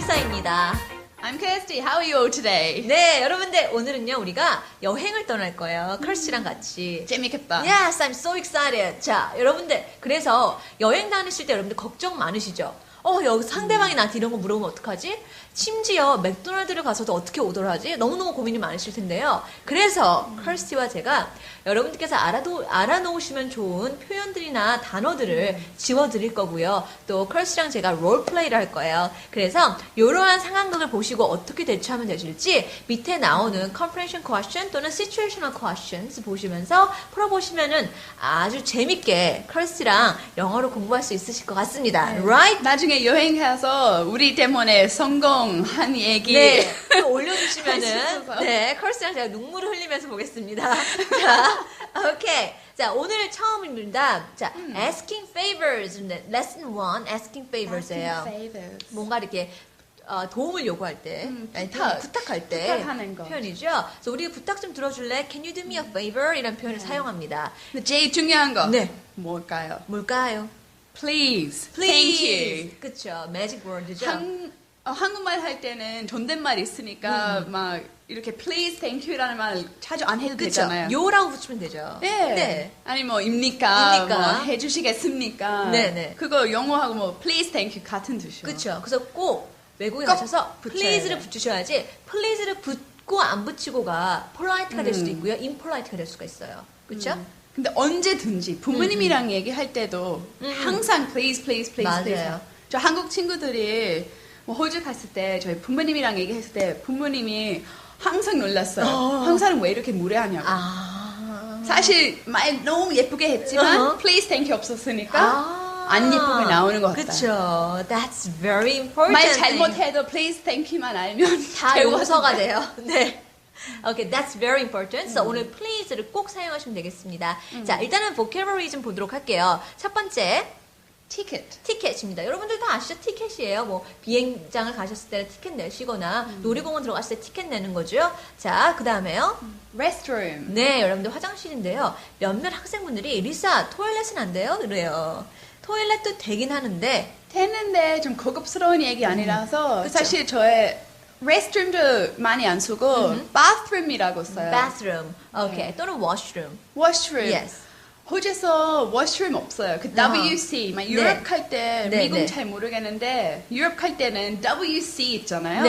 I'm Kirsty. How are you all today? 네, 여러분들 오늘은요 우리가 여행을 떠날 거예요. 컬씨랑 같이. 재밌겠다. Yes, I'm so excited. 자, 여러분들 그래서 여행 다니실 때 여러분들 걱정 많으시죠? 어, 여기 상대방이 나한테 이런 거 물어보면 어떡하지? 심지어 맥도날드를 가서도 어떻게 오더라 하지? 너무너무 고민이 많으실 텐데요. 그래서 컬스티와 제가 여러분들께서 알아도, 알아놓으시면 좋은 표현들이나 단어들을 지워드릴 거고요. 또 컬스랑 제가 롤플레이를 할 거예요. 그래서 이러한 상황극을 보시고 어떻게 대처하면 되실지 밑에 나오는 comprehension question 또는 situational questions 보시면서 풀어보시면은 아주 재밌게 컬스랑 영어를 공부할 수 있으실 것 같습니다. Right? 나중에 여행 가서 우리 때문에 성공한 얘기. 네, 올려주시면은. 네 컬스랑 제가 눈물을 흘리면서 보겠습니다. 자, 오케이. 자, 오늘 처음입니다. 자, 음. asking favors. 네, lesson 1, asking favors예요. favors. 뭔가 이렇게 어, 도움을 요구할 때, 음, 부탁. 부탁할 때. 표현이죠. 그래서 우리 부탁 좀 들어줄래? Can you do me a favor? 이런 표현을 사용합니다. 근데 제일 중요한 거. 네. 뭘까요? 뭘까요? Please. Thank you. 그쵸. 매직 워드죠. 한, 어, 한국말 할 때는 존댓말 있으니까 막 이렇게 please, thank you라는 말 자주 안 해도 그쵸. 되잖아요. 요라고 붙이면 되죠. 네. 네. 아니 뭐 입니까? 입니까? 뭐 해주시겠습니까? 네 네. 그거 영어하고 뭐 please, thank you 같은 뜻이요. 그쵸. 그래서 꼭 외국에 꼭 가셔서 붙여야 please를. 붙이셔야지 please를 붙고 안 붙이고가 polite가 될 수도 음. 있고요. impolite가 될 수가 있어요. 그쵸? 근데 언제든지 부모님이랑 얘기할 때도 음. 항상 please, please, please, 맞아요. please. 저 한국 친구들이 뭐 호주 갔을 때 저희 부모님이랑 얘기했을 때 부모님이 항상 놀랐어요. 어. 항상 왜 이렇게 무례하냐고. 아. 사실 말 너무 예쁘게 했지만 어허. please, thank you 없었으니까 아. 안 예쁘게 나오는 것 같다. 그쵸. That's very important. 말 잘못해도 please, thank you만 알면 다 용서가 돼요. 네. Okay, that's very important. So 오늘 please를 꼭 사용하시면 되겠습니다. 자, 일단은 vocabulary 좀 보도록 할게요. 첫 번째, ticket. 티켓입니다. 여러분들 다 아시죠? 티켓이에요. 뭐 비행장을 가셨을 때 티켓 내시거나 놀이공원 들어갔을 때 티켓 내는 거죠. 자, 그 다음에요. restroom. 네, 여러분들 화장실인데요. 몇몇 학생분들이 리사 토일렛은 안 돼요? 그래요. 토일렛도 되긴 하는데 되는데 좀 고급스러운 얘기 아니라서 음. 사실 저의 restroom도 많이 안 쓰고 bathroom이라고 써요. bathroom, 오케이, 또는 washroom. washroom. Yes. 호주에서 washroom 없어요. 그. WC, 막 네. 유럽 갈때 네, 미국 네. 잘 모르겠는데 유럽 갈 때는 WC 있잖아요.